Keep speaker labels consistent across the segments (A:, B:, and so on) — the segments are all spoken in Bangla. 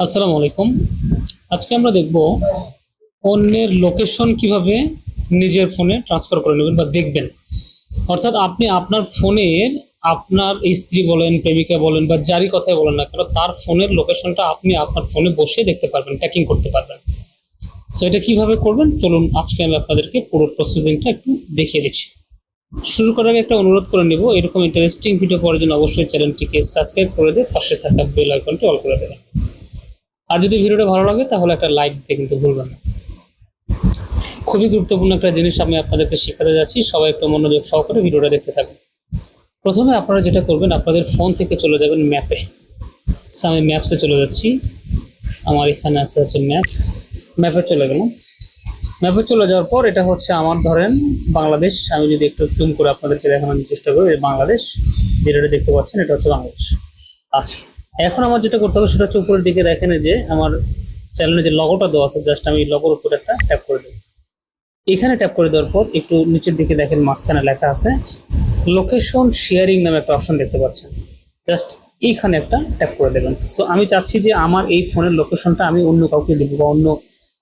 A: আসসালামু আলাইকুম। আজকে আমরা দেখব অন্যের লোকেশন কীভাবে নিজের ফোনে ট্রান্সফার করে নেবেন বা দেখবেন। অর্থাৎ আপনি আপনার ফোনের আপনার স্ত্রী বলেন, প্রেমিকা বলেন বা যারই কথাই বলেন না কেন, তার ফোনের লোকেশনটা আপনি আপনার ফোনে বসে দেখতে পারবেন ট্র্যাকিং করতে পারবেন। সো এটা কীভাবে করবেন? চলুন, আজকে আমি আপনাদেরকে পুরো প্রসেসিংটা একটু দেখিয়ে দিচ্ছি। শুরু করার আগে একটা অনুরোধ করে নেব, এরকম ইন্টারেস্টিং ভিডিও পাওয়ার জন্য অবশ্যই চ্যানেলটিকে সাবস্ক্রাইব করে দিয়ে পাশে থাকা বেল আইকনটি অল করে দেবেন। আর যদি ভিডিওটা ভালো লাগে, তাহলে একটা লাইক দিতে কিন্তু ভুলবেন না। খুবই গুরুত্বপূর্ণ একটা জিনিস আমি আপনাদেরকে শেখাতে যাচ্ছি। সবাই একটু মনোযোগ সহকারে ভিডিওটা দেখতে থাকুন। প্রথমে আপনারা যেটা করবেন, আপনাদের ফোন থেকে চলে যাবেন ম্যাপে আমি ম্যাপসে চলে যাচ্ছি। আমার এখানে আছে হচ্ছে ম্যাপ ম্যাপে চলে গেলাম। ম্যাপে চলে যাওয়ার পর এটা হচ্ছে আমার ধরেন বাংলাদেশ। আমি যদি একটু জুম করে আপনাদেরকে দেখানোর চেষ্টা করি বাংলাদেশ। যেটা দেখতে পাচ্ছেন, এটা হচ্ছে বাংলাদেশ। আচ্ছা। এখন আমার যেটা করতে হবে সেটা হচ্ছে উপরের দিকে দেখেন যে আমার চ্যানেলে যে লগোটা দেওয়া আছে জাস্ট আমি লগোর উপর একটা ট্যাপ করে দেবো। এখানে ট্যাপ করে দেওয়ার পর একটু নিচের দিকে দেখেন মাঝখানে লেখা আছে লোকেশন শেয়ারিং নামে একটা অপশন দেখতে পাচ্ছেন। জাস্ট এইখানে একটা ট্যাপ করে দেবেন। সো আমি চাচ্ছি যে আমার এই ফোনের লোকেশনটা আমি অন্য কাউকে দেবো বা অন্য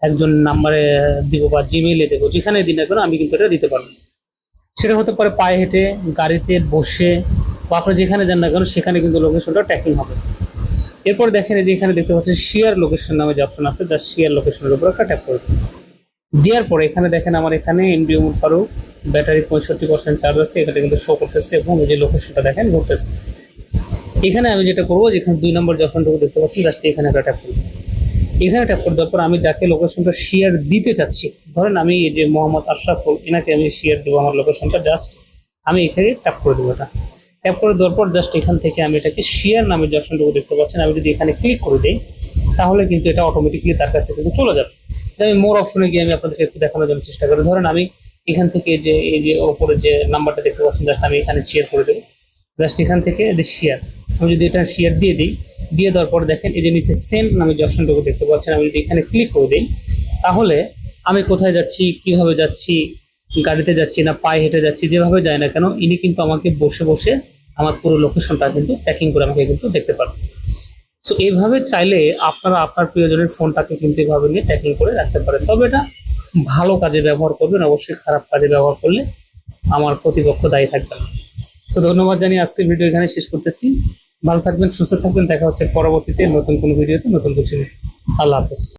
A: একজন নাম্বারে দিব বা জিমেইলে দেবো। যেখানে দিন না কেন আমি কিন্তু এটা দিতে পারব সেটা হতে পারে পায়ে হেঁটে, গাড়িতে বসে, বা আপনি যেখানে যান না কেন সেখানে কিন্তু লোকেশনটা ট্র্যাকিং হবে। এরপর দেখেন যে এখানে দেখতে পাচ্ছেন শেয়ার লোকেশন নামে যে অপশন আছে জাস্ট শেয়ার লোকেশনের উপর একটা ট্যাপ করে। দেওয়ার পরে এখানে দেখেন আমার এখানে এমডি উমর ফারুক ব্যাটারি পঁয়ষট্টি পার্সেন্ট চার্জ আছে, এখানে কিন্তু শো করতেছে এবং যে লোকেশনটা দেখেন ঘুরতেছে। এখানে আমি যেটা করব যেখানে দুই নম্বর যে অপশনটুকু দেখতে পাচ্ছেন জাস্ট এখানে একটা ট্যাপ করব এখানে ট্যাপ করে দেওয়ার পর আমি যাকে লোকেশনটা শেয়ার দিতে চাচ্ছি, ধরেন আমি এই যে মোহাম্মদ আশরাফুল, এনাকে আমি শেয়ার দেবো আমার লোকেশনটা জাস্ট আমি এখানে ট্যাপ করে দেবো এটা। ট্যাপ করে দেওয়ার পর জাস্ট এখান থেকে আমি এটাকে শেয়ার নামের যে অপশনটুকু দেখতে পাচ্ছেন, আমি যদি এখানে ক্লিক করে দিই, তাহলে কিন্তু এটা অটোমেটিকলি তার কাছে কিন্তু চলে যাবে। যে আমি মোর অপশনে গিয়ে আমি আপনাদেরকে একটু দেখানোর জন্য চেষ্টা করি। ধরেন আমি এখান থেকে যে, এই যে ওপরে যে নাম্বারটা দেখতে পাচ্ছেন জাস্ট আমি এখানে শেয়ার করে দেবো। জাস্ট এখান থেকে যে শেয়ার আমি যদি এটা শেয়ার দিয়ে দিই, দিয়ে দেওয়ার পর দেখেন এই যে নিচে সেন্ড নামে যে অপশনটুকু দেখতে পাচ্ছেন, আমি যদি এখানে ক্লিক করে দিই, তাহলে আমি কোথায় যাচ্ছি, কীভাবে যাচ্ছি, গাড়িতে যাচ্ছি না, পায়ে হেঁটে যাচ্ছি, যেভাবে যায় না কেন, ইনি কিন্তু আমাকে বসে বসে আমার পুরো লোকেশনটা কিন্তু ট্র্যাকিং করে আমাকে কিন্তু দেখতে পারবেন সো এইভাবে চাইলে আপনারা আপনার প্রিয়জনের ফোনটাকে কিন্তু এভাবে নিয়ে ট্র্যাকিং করে রাখতে পারেন। তবে এটা ভালো কাজে ব্যবহার করবেন, অবশ্যই খারাপ কাজে ব্যবহার করলে আমার প্রতিপক্ষ দায়ী থাকবে সো ধন্যবাদ জানিয়ে আজকের ভিডিও এখানে শেষ করতেছি। ভালো থাকবেন, সুস্থ থাকবেন, দেখা হচ্ছে পরবর্তীতে নতুন কোনো ভিডিওতে নতুন কিছু। আল্লাহ হাফেজ।